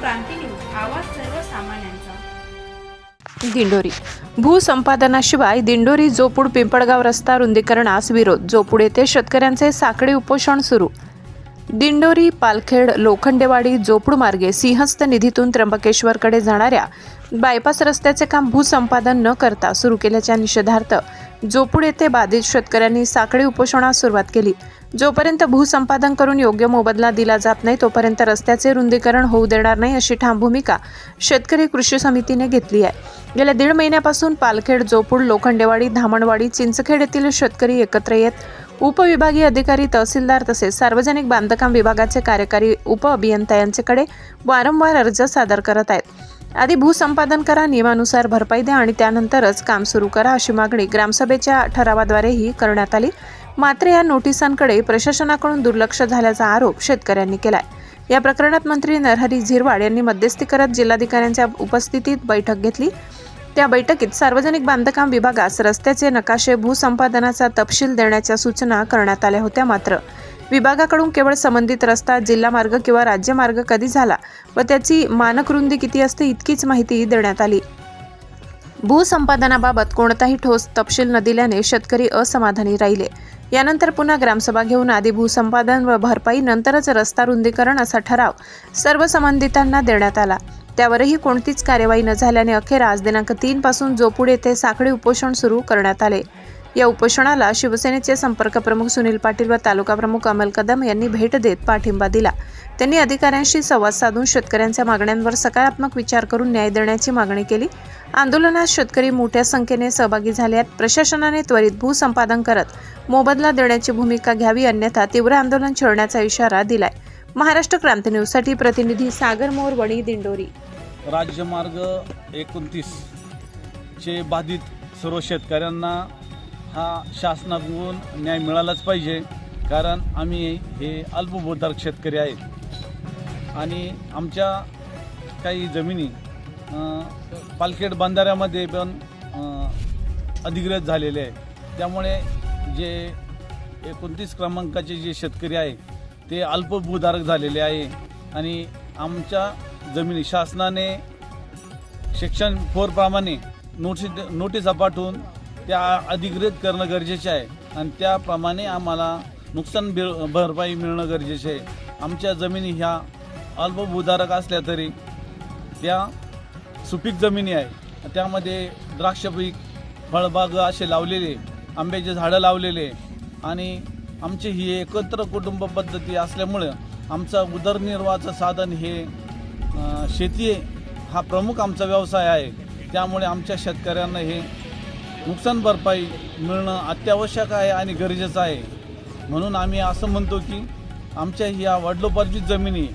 क्रांती news आवाज सर्वसामान्यांचा. दिंडोरी. भूसंपादनाशिवाय दिंडोरी जोपूड पिंपळगाव रस्ता रुंदीकरणास विरोध. जोपूड येथे शेतकऱ्यांचे साखळी उपोषण सुरू. दिंडोरी पालखेड लोखंडेवाडी जोपूड मार्गे सिंहस्थ निधीतून त्र्यंबकेश्वरकडे जाणाऱ्या बायपास रस्त्याचे काम भूसंपादन न करता सुरू केल्याच्या निषेधार्थ जोपूड येथे बाधित शेतकऱ्यांनी साखळी उपोषणास सुरुवात केली. जोपर्यंत भूसंपादन करून योग्य मोबदला दिला जात नाही तोपर्यंत रस्त्याचे रुंदीकरण होऊ देणार नाही अशी ठाम भूमिका शेतकरी कृषी समितीने घेतली आहे. गेल्या दीड महिन्यापासून पालखेड जोपूड लोखंडेवाडी धामणवाडी चिंचखेड येथील शेतकरी एकत्र येत उपविभागीय अधिकारी तहसीलदार तसेच सार्वजनिक बांधकाम विभागाचे कार्यकारी उप अभियंता यांच्याकडे वारंवार अर्ज सादर करत आहेत. आधी भूसंपादन करा नियमानुसार भरपाई द्या आणि त्यानंतरच काम सुरू करा अशी मागणी ग्रामसभेच्या ठरावाद्वारेही करण्यात आली. मात्र या नोटिसांकडे प्रशासनाकडून दुर्लक्ष झाल्याचा आरोप शेतकऱ्यांनी केलाय. या प्रकरणात मंत्री नरहरी झिरवाड यांनी मध्यस्थी करत जिल्हाधिकाऱ्यांच्या उपस्थितीत बैठक घेतली. त्या बैठकीत सार्वजनिक बांधकाम विभागास रस्त्याचे नकाशे भूसंपादनाचा तपशील देण्याच्या सूचना करण्यात आल्या होत्या मात्र. विभागाकडून केवळ संबंधित रस्ता जिल्हा मार्ग किंवा राज्य मार्ग कधी झाला व त्याची मानक रुंदी किती असते इतकीच माहिती देण्यात आली. भूसंपादनाबाबत कोणताही ठोस तपशील न दिल्याने शेतकरी असमाधानी राहिले. यानंतर पुन्हा ग्रामसभा घेऊन आधी भूसंपादन व भरपाई नंतरच रस्ता रुंदीकरण असा ठराव सर्व संबंधितांना देण्यात आला. त्यावरही कोणतीच कार्यवाही न झाल्याने अखेर आज दिनांक तीन पासून जोपूड येथे साखळी उपोषण सुरू करण्यात आले. या उपोषणाला शिवसेनेचे संपर्क प्रमुख सुनील पाटील व तालुका प्रमुख अमल कदम यांनी भेट देत पाठिंबा दिला. त्यांनी अधिकाऱ्यांशी संवाद साधून शेतकऱ्यांच्या मागण्यांवर सकारात्मक विचार करून न्याय देण्याची मागणी केली. आंदोलनात शेतकरी मोठ्या संख्येने सहभागी झाले आहेत प्रशासनाने त्वरित भूसंपादन करत मोबदला देण्याची भूमिका घ्यावी अन्यथा तीव्र आंदोलन छेडण्याचा इशारा दिलाय. महाराष्ट्र क्रांती न्यूजसाठी प्रतिनिधी सागर मोर वणी दिंडोरी. राज्यमार्ग एकोणतीस चे बाधित सर्व शेतकऱ्यांना हा शासनाकडून न्याय मिळालाच पाहिजे कारण आम्ही हे अल्पभूधारक शेतकरी आहेत. आणि आमच्या काही जमिनी पालखेड बंधाऱ्यामध्ये पण अधिग्रहित झालेले आहे त्यामुळे जे एकोणतीस क्रमांकाचे जे शेतकरी आहे ते अल्पभूधारक झालेले आहे. आणि आमच्या जमिनी शासनाने शिक्षण फोरप्रमाणे नोटीस नोटिसा पाठवून त्या अधिकृत करणं गरजेचे आहे. आणि त्याप्रमाणे आम्हाला नुकसान बिळ भरपाई मिळणं गरजेचे आहे. आमच्या जमिनी ह्या अल्पभूधारक असल्या तरी त्या सुपीक जमिनी आहे. त्यामध्ये द्राक्ष पीक फळबाग असे लावलेले आंब्याचे झाडं लावलेले आणि आमची ही एकत्र कुटुंब पद्धती असल्यामुळं आमचा उदरनिर्वाहाचं साधन हे शेती हा प्रमुख आमचा व्यवसाय आहे. त्यामुळे आमच्या शेतकऱ्यांना हे नुकसान भरपाई मिळणं अत्यावश्यक आहे आणि गरजेचं आहे. म्हणून आम्ही असं म्हणतो की आमच्या ह्या वडलोपार्जित जमिनी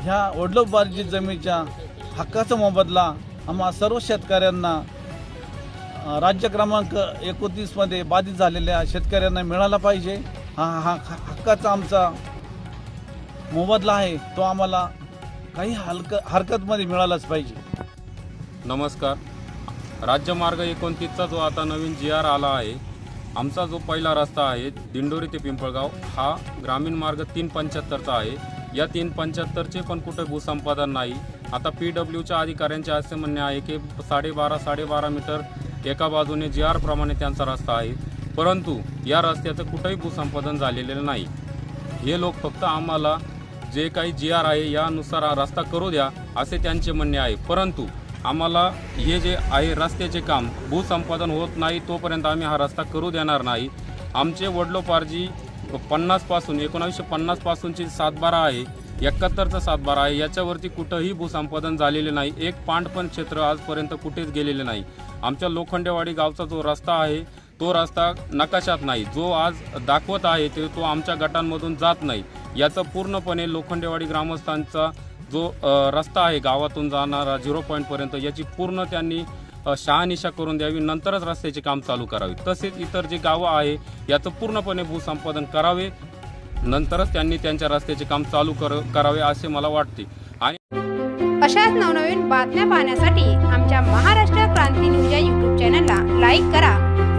ह्या वडलोपार्जित जमिनीच्या हक्काचा मोबदला आम्हा सर्व शेतकऱ्यांना राज्य क्रमांक एकोतीसमध्ये बाधित झालेल्या शेतकऱ्यांना मिळाला पाहिजे. हा हा- हक्काचा आमचा मोबदला आहे तो आम्हाला काही हलक हरकतमध्ये मिळालाच पाहिजे. नमस्कार. राज्यमार्ग एकोणतीसचा जो आता नवीन जी आर आला आहे आमचा जो पहिला रस्ता आहे दिंडोरी ते पिंपळगाव हा ग्रामीण मार्ग तीन पंच्याहत्तरचा आहे. या तीन पंच्याहत्तरचे पण कुठे भूसंपादन नाही. आता पी डब्ल्यूच्या अधिकाऱ्यांचे असे म्हणणे आहे की साडेबारा साडेबारा मीटर एका बाजूने जी आर प्रमाणे त्यांचा रस्ता आहे. परंतु या रस्त्याचं कुठंही भूसंपादन झालेलं नाही. हे लोक फक्त आम्हाला जे काही जी आर आहे यानुसार हा रस्ता करू द्या असे त्यांचे म्हणणे आहे. परंतु आम्हाला हे जे आहे रस्त्याचे काम भूसंपादन होत नाही तोपर्यंत आम्ही हा रस्ता करू देणार नाही. आमचे वडलोपार्जी पन्नासपासून एकोणावीसशे पन्नासपासूनची सातबारा आहे एकाहत्तरचा सातबारा आहे याच्यावरती कुठंही भूसंपादन झालेले नाही. एक पांड पण क्षेत्र आजपर्यंत कुठेच गेलेले नाही. आमच्या लोखंडेवाडी गावचा जो रस्ता आहे तो रस्ता नकाशात नाही जो आज दाखवत आहे ते तो आमच्या गटांमधून जात नाही. याचं पूर्णपणे लोखंडेवाडी ग्रामस्थांचा जो रस्ता आहे गावातून जाणारा झिरो पॉईंटपर्यंत याची पूर्ण त्यांनी शहानिशा करून द्यावी नंतरच रस्त्याचे काम चालू करावे. तसेच इतर जे गावं आहे याचं पूर्णपणे भूसंपादन करावे नंतरच त्यांनी त्यांच्या रस्त्याचे काम चालू कर करावे असे मला वाटते. आणि अशाच नवनवीन बातम्या पाहण्यासाठी आमच्या महाराष्ट्र क्रांती न्यूज या यूट्यूब चॅनलला लाईक करा.